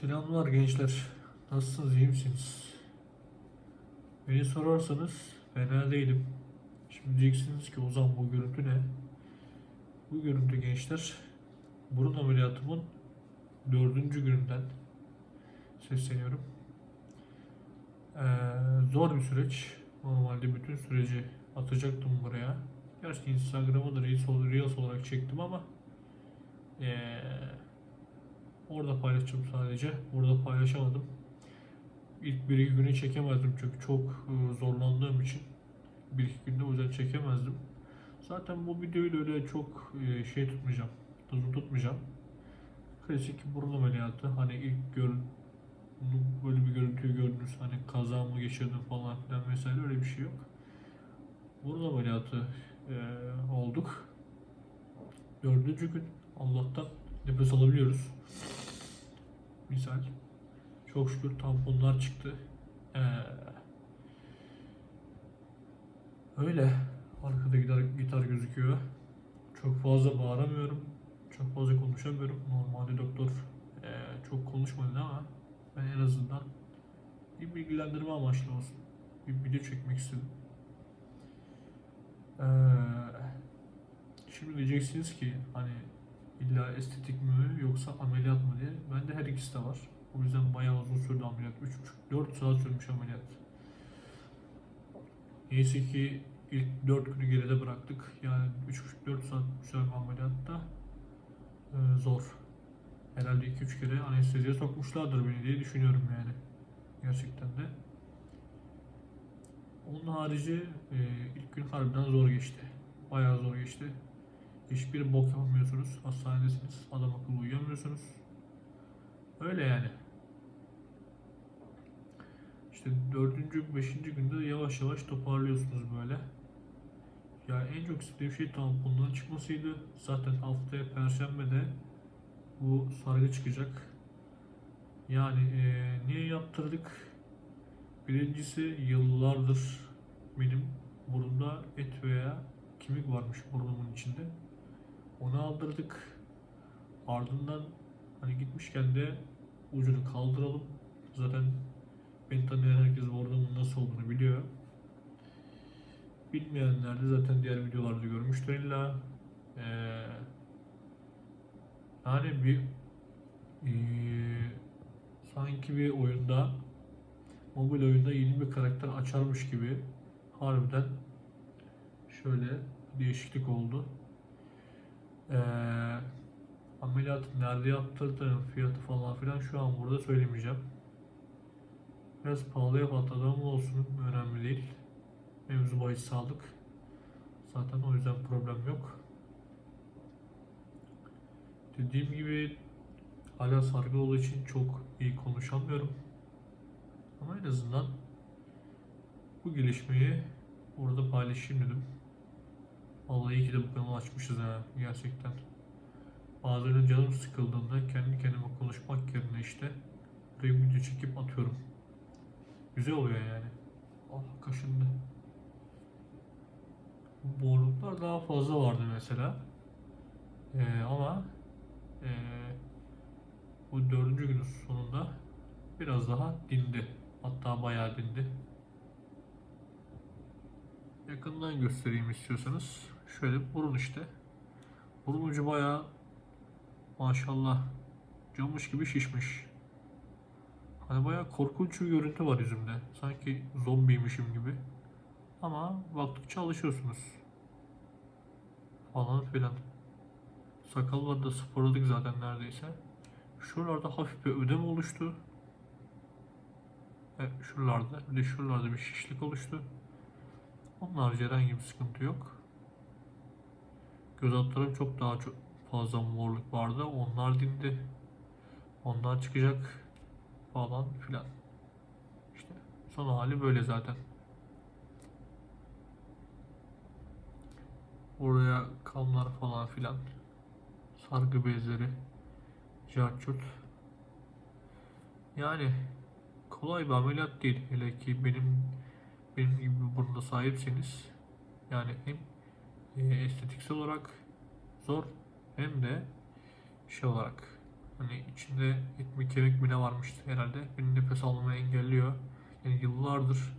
Selamlar gençler. Nasılsınız, iyi misiniz? Beni sorarsanız fena değilim. Şimdi diyeceksiniz ki Ozan bu görüntü ne? Bu görüntü gençler burun ameliyatımın dördüncü gününden sesleniyorum. Ee, zor bir süreç. Normalde bütün süreci atacaktım buraya. Gerçi Instagram'a da Reels, olarak çektim ama ee, Orada paylaşacağım sadece. Burada paylaşamadım. İlk bir iki günü çekemezdim çünkü çok e, zorlandığım için. Bir iki günde o yüzden çekemezdim. Zaten bu videoyu da öyle çok e, şey tutmayacağım. Uzun tutmayacağım. Klasik burun ameliyatı. Hani ilk görün böyle bir görüntüyü gördünüz. Hani kaza mı geçirdim falan filan vesaire öyle bir şey yok. Burun ameliyatı e, olduk. Dördüncü gün Allah'tan nefes alabiliyoruz. Misal. Çok şükür tamponlar çıktı. Ee, öyle. Arkada gitar, gitar gözüküyor. Çok fazla bağıramıyorum. Çok fazla konuşamıyorum. Normalde doktor ee, çok konuşmadı ama ben en azından bir bilgilendirme amaçlı olsun. Bir video çekmek istedim. Ee, şimdi diyeceksiniz ki hani İlla estetik mi yoksa ameliyat mı diye. Bende her ikisi de var. O yüzden bayağı uzun sürdü ameliyat. 3,5-4 saat sürmüş ameliyat. Neyse ki ilk 4 günü geride bıraktık. Yani 3,5-4 saat süren ameliyatta e, zor. Herhalde 2-3 kere anesteziye sokmuşlardır beni diye düşünüyorum yani. Gerçekten de. Onun harici e, ilk gün harbiden zor geçti. Bayağı zor geçti. Hiçbir bok yapamıyorsunuz. Hastanedesiniz. Adam uyuyamıyorsunuz. Öyle yani. İşte dördüncü, beşinci günde yavaş yavaş toparlıyorsunuz böyle. Ya en çok istediğim şey tamponların çıkmasıydı. Zaten haftaya perşembede bu sargı çıkacak. Yani eee, niye yaptırdık? Birincisi yıllardır benim burunda et veya kemik varmış burnumun içinde. Onu aldırdık. Ardından hani gitmişken de ucunu kaldıralım. Zaten beni tanıyan herkes burnumun nasıl olduğunu biliyor. Bilmeyenler de zaten diğer videolarda görmüştür illa. Ee, yani bir ee, sanki bir oyunda mobil oyunda yeni bir karakter açarmış gibi harbiden şöyle değişiklik oldu. Ee, ameliyatı nerede yaptırdığım, fiyatı falan filan şu an burada söylemeyeceğim. Biraz pahalıya patladı ama olsun önemli değil. Mevzu bahis sağlık. Zaten o yüzden problem yok. Dediğim gibi hala sargı olduğu için çok iyi konuşamıyorum. Ama en azından bu gelişmeyi orada paylaşayım dedim. Vallahi iyi ki de bu kanalı açmışız ha gerçekten. Bazen canım sıkıldığında kendi kendime konuşmak yerine işte buraya video çekip atıyorum. Güzel oluyor yani. Ah kaşındı. Boğuluklar daha fazla vardı mesela. Ee, ama ee, bu dördüncü günün sonunda biraz daha dindi. Hatta bayağı dindi. Yakından göstereyim istiyorsanız. Şöyle burun işte. Burun ucu bayağı maşallah camış gibi şişmiş. Hani bayağı korkunç bir görüntü var yüzümde. Sanki zombiymişim gibi. Ama baktıkça alışıyorsunuz. Falan filan. Sakalları da sporladık zaten neredeyse. Şuralarda hafif bir ödem oluştu. Evet şuralarda bir de şuralarda bir şişlik oluştu. Onun harici herhangi bir sıkıntı yok. Göz altlarım çok daha çok fazla morluk vardı. Onlar dindi. Onlar çıkacak falan filan. İşte son hali böyle zaten. Oraya kanlar falan filan. Sargı bezleri. Carçurt. Yani kolay bir ameliyat değil. Hele ki benim benim gibi bir sahipseniz yani hem e, estetiksel olarak zor hem de şey olarak Hani içinde ekmek kemik mi ne varmıştı herhalde. Beni nefes almamı engelliyor. Yani yıllardır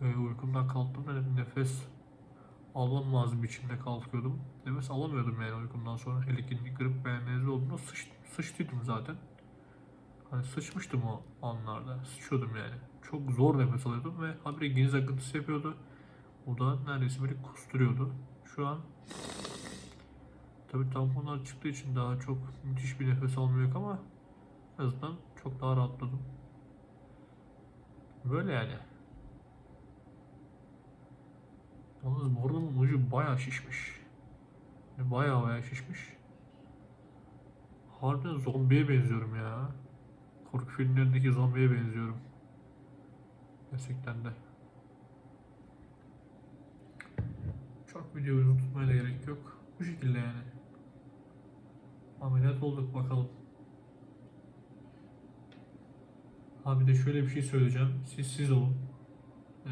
e, uykumdan kalktığımda nefes almam lazım içinde kalkıyordum. Nefes alamıyordum yani uykumdan sonra. Hele ki grip ve nezle olduğunda sıç, sıçtıydım zaten. Hani sıçmıştım o anlarda. Sıçıyordum yani. Çok zor nefes alıyordum ve habire geniz akıntısı yapıyordu. O da neredeyse beni kusturuyordu. Şu an tabii tamponlar çıktığı için daha çok müthiş bir nefes alma ama en azından çok daha rahatladım. Böyle yani. Yalnız burnumun ucu bayağı şişmiş. Yani Bayağı bayağı şişmiş. Harbiden zombiye benziyorum ya. Korku filmlerindeki zombiye benziyorum. Gerçekten de. Çok video uzun tutmaya da gerek yok. Bu şekilde yani. Ameliyat olduk bakalım. Ha bir de şöyle bir şey söyleyeceğim. Siz siz olun. Ee,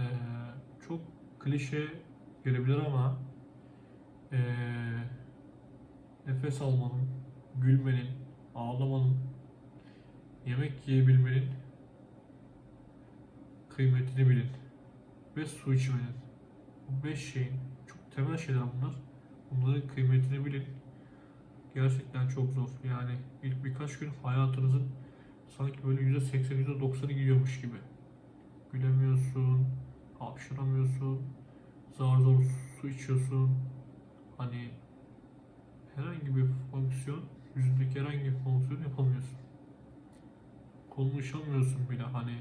çok klişe gelebilir ama ee, nefes almanın, gülmenin, ağlamanın, yemek yiyebilmenin kıymetini bilin. Ve su içmenin. Bu beş şeyin çok temel şeyler bunlar. Bunların kıymetini bilin. Gerçekten çok zor. Yani ilk birkaç gün hayatınızın sanki böyle %80, %90'ı gidiyormuş gibi. Gülemiyorsun, hapşıramıyorsun, zar zor su içiyorsun. Hani herhangi bir fonksiyon, yüzündeki herhangi bir fonksiyon yapamıyorsun. Konuşamıyorsun bile hani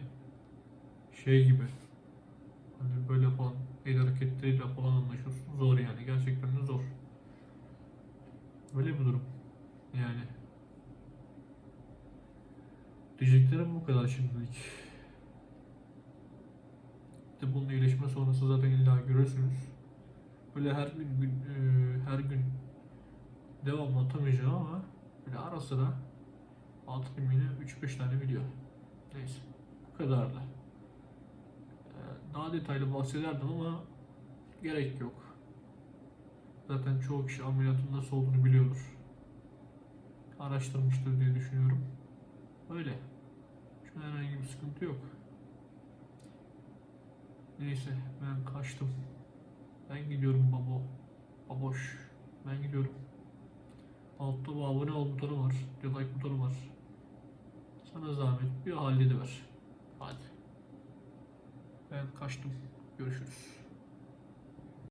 şey gibi. Hani böyle falan el hareketleriyle falan anlaşıyorsun. Zor yani. Gerçekten. Böyle bir durum. Yani. Diyeceklerim bu kadar şimdilik. De bunun iyileşme sonrası zaten illa görürsünüz. Böyle her gün, gün e, her gün devamlı atamayacağım ama böyle ara sıra atayım yine 3-5 tane video. Neyse. Bu kadar da. Ee, Daha detaylı bahsederdim ama gerek yok. Zaten çoğu kişi ameliyatın nasıl olduğunu biliyordur. Araştırmıştır diye düşünüyorum. Öyle. Şu an herhangi bir sıkıntı yok. Neyse ben kaçtım. Ben gidiyorum babo. Baboş. Ben gidiyorum. Altta bu abone ol butonu var. Bir like butonu var. Sana zahmet bir hallediver. Hadi. Ben kaçtım. Görüşürüz.